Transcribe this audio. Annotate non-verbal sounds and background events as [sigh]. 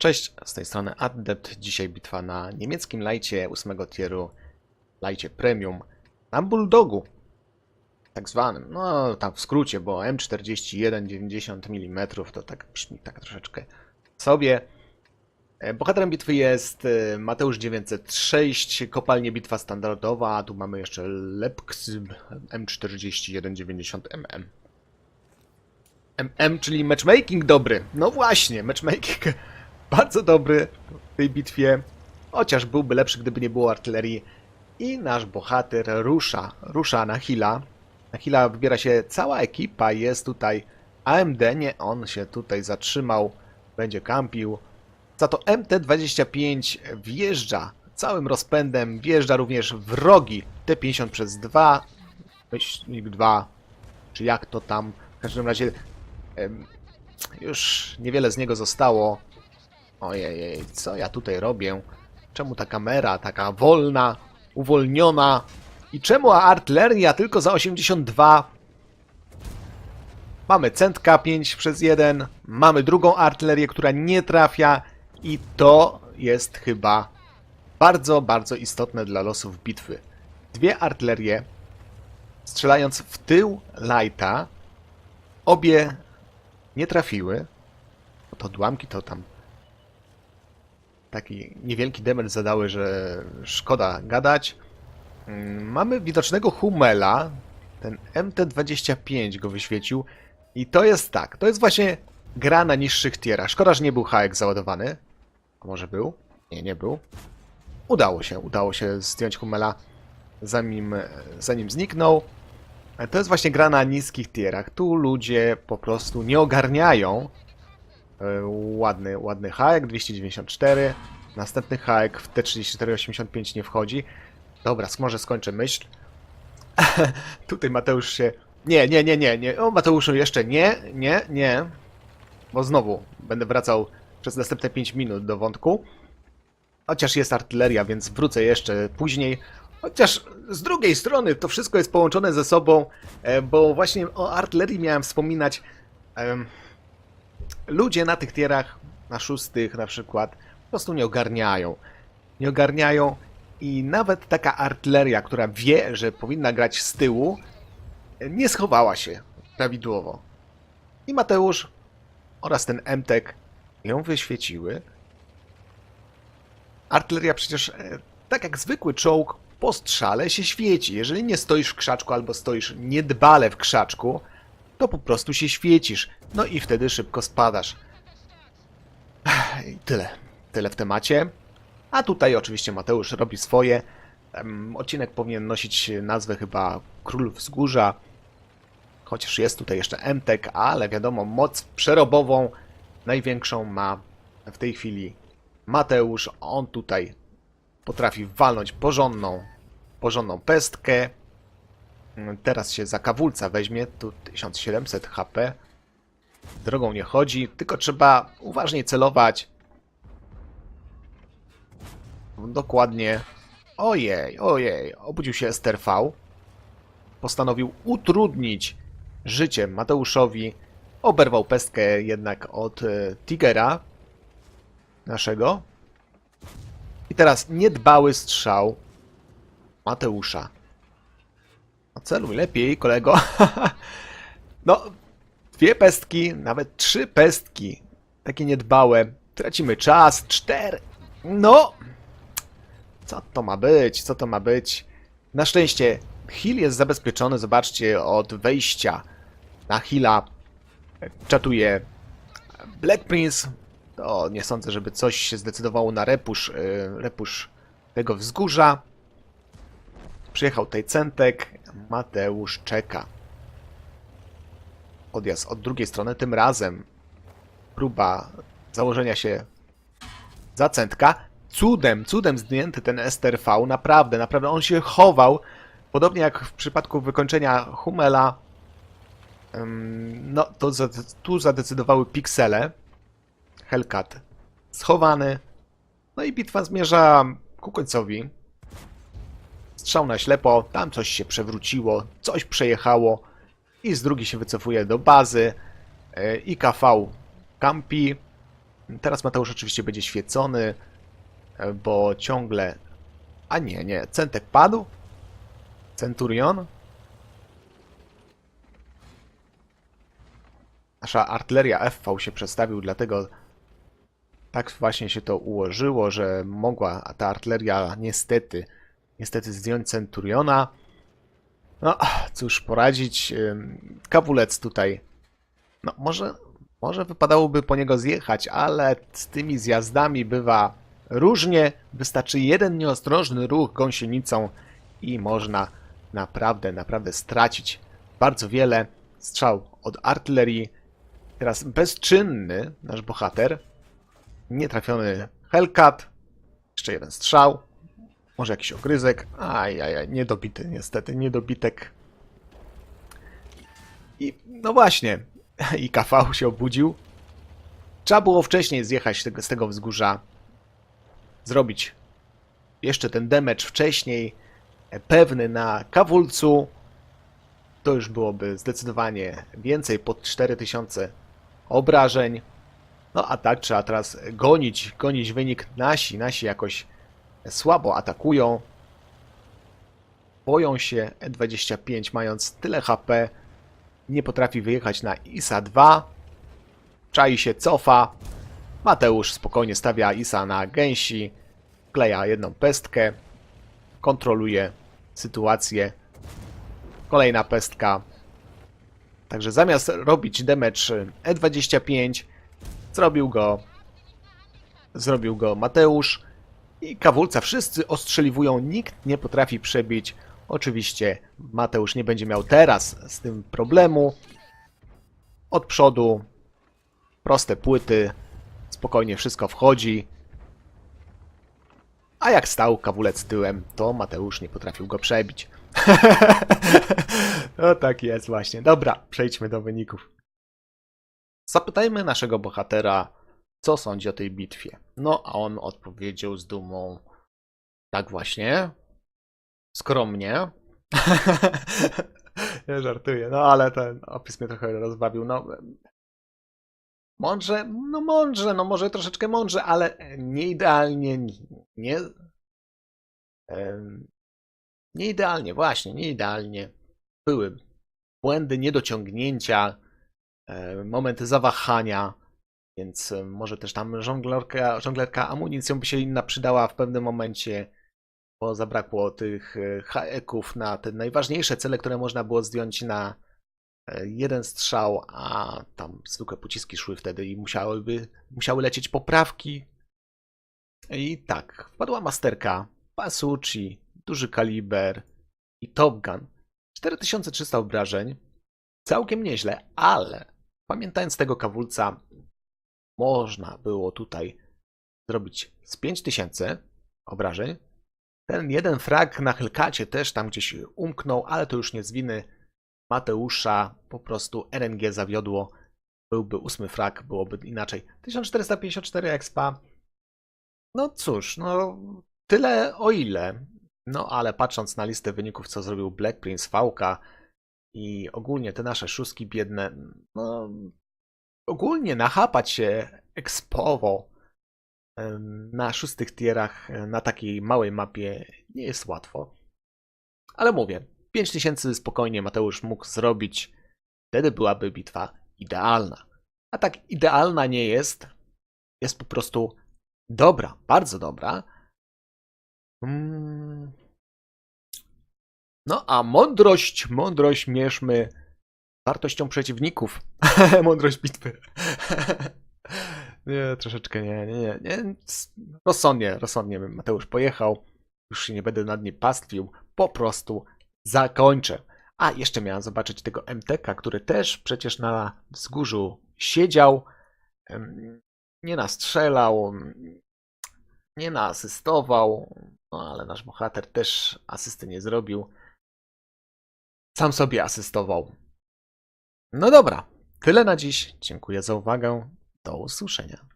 Cześć, z tej strony Adept. Dzisiaj bitwa na niemieckim lajcie 8 tieru, lajcie premium, na Bulldogu. Tak zwanym, no tam w skrócie, bo M41 90 mm to tak brzmi tak troszeczkę sobie. E, Bohaterem bitwy jest e, Mateusz 906, kopalnie bitwa standardowa, tu mamy jeszcze Lepks M41 90 mm. MM, czyli matchmaking dobry. No właśnie, matchmaking bardzo dobry w tej bitwie, chociaż byłby lepszy, gdyby nie było artylerii. I nasz bohater rusza, rusza na Hila. Na Hila wybiera się cała ekipa, jest tutaj AMD, nie, on się tutaj zatrzymał, będzie kampił. Za to MT-25 wjeżdża całym rozpędem, wjeżdża również wrogi T-50 przez 2, myślnik 2, czy jak to tam, w każdym razie już niewiele z niego zostało. Ojej, co ja tutaj robię? Czemu ta kamera taka wolna, uwolniona? I czemu artyleria tylko za 82? Mamy centka 5 przez 1, mamy drugą artylerię, która nie trafia i to jest chyba bardzo, bardzo istotne dla losów bitwy. Dwie artylerie, strzelając w tył Lighta, obie nie trafiły. To odłamki to tam taki niewielki damage zadały, że szkoda gadać. Mm, Mamy widocznego Hummela. Ten MT-25 go wyświecił. I to jest tak, to jest właśnie gra na niższych tierach. Szkoda, że nie był HX załadowany. A może był? Nie, nie był. Udało się, udało się zdjąć Hummela zanim, zanim zniknął. To jest właśnie gra na niskich tierach. Tu ludzie po prostu nie ogarniają. E, Ładny, ładny haek, 294. Następny haek w T3485 nie wchodzi. Dobra, może skończę myśl. [laughs] Tutaj Mateusz się... Nie, nie, nie, nie, nie. O, Mateuszu jeszcze nie, nie, nie. Bo znowu będę wracał przez następne 5 minut do wątku. Chociaż jest artyleria, więc wrócę jeszcze później. Chociaż z drugiej strony to wszystko jest połączone ze sobą, e, bo właśnie o artylerii miałem wspominać. Ludzie na tych tierach, na szóstych na przykład, po prostu nie ogarniają. Nie ogarniają i nawet taka artyleria, która wie, że powinna grać z tyłu, nie schowała się prawidłowo. I Mateusz oraz ten MTek ją wyświeciły. Artyleria przecież, e, tak jak zwykły czołg, po strzale się świeci. Jeżeli nie stoisz w krzaczku albo stoisz niedbale w krzaczku, to po prostu się świecisz. No i wtedy szybko spadasz. I tyle. Tyle w temacie. A tutaj oczywiście Mateusz robi swoje. Odcinek powinien nosić nazwę chyba Król Wzgórza. Chociaż jest tutaj jeszcze MTek, ale wiadomo, moc przerobową największą ma w tej chwili Mateusz. On tutaj potrafi walnąć porządną, porządną pestkę. Teraz się za kawulca weźmie, tu 1700 HP. Drogą nie chodzi, tylko trzeba uważnie celować. Dokładnie. Ojej, ojej, obudził się STRV. Postanowił utrudnić życie Mateuszowi. Oberwał pestkę jednak od e, Tigera naszego. I teraz niedbały strzał Mateusza. No celuj lepiej, kolego. [laughs] no, dwie pestki, nawet trzy pestki. Takie niedbałe. Tracimy czas. Cztery. No! Co to ma być? Co to ma być? Na szczęście Hill jest zabezpieczony. Zobaczcie, od wejścia na Hilla czatuje Black Prince. To nie sądzę, żeby coś się zdecydowało na repusz, y, repusz tego wzgórza. Przyjechał tutaj Centek, Mateusz czeka. Odjazd od drugiej strony, tym razem próba założenia się za Centka. Cudem, cudem zdjęty ten STRV, naprawdę, naprawdę, on się chował, podobnie jak w przypadku wykończenia Hummela. No, to tu zadecydowały piksele. Hellcat schowany. No i bitwa zmierza ku końcowi. Strzał na ślepo, tam coś się przewróciło, coś przejechało i z drugi się wycofuje do bazy. E, IKV kampi. Teraz Mateusz oczywiście będzie świecony, e, bo ciągle... A nie, nie, Centek padł? Centurion? Nasza artyleria FV się przestawił, dlatego tak właśnie się to ułożyło, że mogła ta artyleria niestety, niestety zdjąć Centuriona. No, cóż poradzić. ym, Kawulec tutaj. No, może, może wypadałoby po niego zjechać, ale z tymi zjazdami bywa różnie. Wystarczy jeden nieostrożny ruch gąsienicą i można naprawdę, naprawdę stracić bardzo wiele. Strzał od artylerii. Teraz bezczynny nasz bohater. Nietrafiony Hellcat. Jeszcze jeden strzał. Może jakiś ogryzek. Ajajaj, niedobity niestety, niedobitek. I no właśnie, [laughs] i KV się obudził. Trzeba było wcześniej zjechać z tego wzgórza. Zrobić jeszcze ten damage wcześniej, e, pewny na kawulcu. To już byłoby zdecydowanie więcej, pod 4000 obrażeń. No a tak trzeba teraz gonić, gonić wynik nasi. Nasi jakoś słabo atakują. Boją się E25 mając tyle HP. Nie potrafi wyjechać na ISA 2. Czai się cofa. Mateusz spokojnie stawia ISA na gęsi. Kleja jedną pestkę. Kontroluje sytuację. Kolejna pestka. Także zamiast robić damage E25, zrobił go zrobił go Mateusz i Kawulca wszyscy ostrzeliwują, nikt nie potrafi przebić. Oczywiście Mateusz nie będzie miał teraz z tym problemu. Od przodu proste płyty, spokojnie wszystko wchodzi. A jak stał Kawulec tyłem, to Mateusz nie potrafił go przebić. [laughs] no tak jest właśnie. Dobra, przejdźmy do wyników. Zapytajmy naszego bohatera, co sądzi o tej bitwie. No, a on odpowiedział z dumą, tak właśnie, skromnie. [laughs] żartuję, no ale ten opis mnie trochę rozbawił. No, mądrze, no mądrze, no może troszeczkę mądrze, ale nie idealnie, nie... Nie idealnie, właśnie, nie idealnie. Były błędy, niedociągnięcia, e, momenty zawahania, więc e, może też tam żonglerka, żonglerka amunicją by się inna przydała w pewnym momencie, bo zabrakło tych e, haeków na te najważniejsze cele, które można było zdjąć na e, jeden strzał, a tam zwykłe pociski szły wtedy i musiałyby, musiały lecieć poprawki. I tak, wpadła masterka, Pasucci, duży kaliber i Top Gun. 4300 obrażeń, całkiem nieźle, ale pamiętając tego kawulca, można było tutaj zrobić z 5000 obrażeń. Ten jeden frag na Hellcacie też tam gdzieś umknął, ale to już nie z winy Mateusza. Po prostu RNG zawiodło. Byłby ósmy frag, byłoby inaczej. 1454 expa. No cóż, no tyle o ile. No ale patrząc na listę wyników, co zrobił Black Prince, Fałka i ogólnie te nasze szóstki biedne, no ogólnie nachapać się ekspowo na szóstych tierach e, na takiej małej mapie nie jest łatwo. Ale mówię, 5000 spokojnie Mateusz mógł zrobić. Wtedy byłaby bitwa idealna. A tak idealna nie jest. Jest po prostu dobra, bardzo dobra. Mm. No a mądrość, mądrość mierzmy wartością przeciwników. [laughs] mądrość bitwy. [laughs] nie, troszeczkę nie, nie, nie, nie. Rozsądnie, rozsądnie Mateusz pojechał. Już się nie będę nad nim pastwił. Po prostu zakończę. A, jeszcze miałem zobaczyć tego MTK, który też przecież na wzgórzu siedział. Nie nastrzelał, nie naasystował, no ale nasz bohater też asysty nie zrobił. Sam sobie asystował. No dobra, tyle na dziś. Dziękuję za uwagę. Do usłyszenia.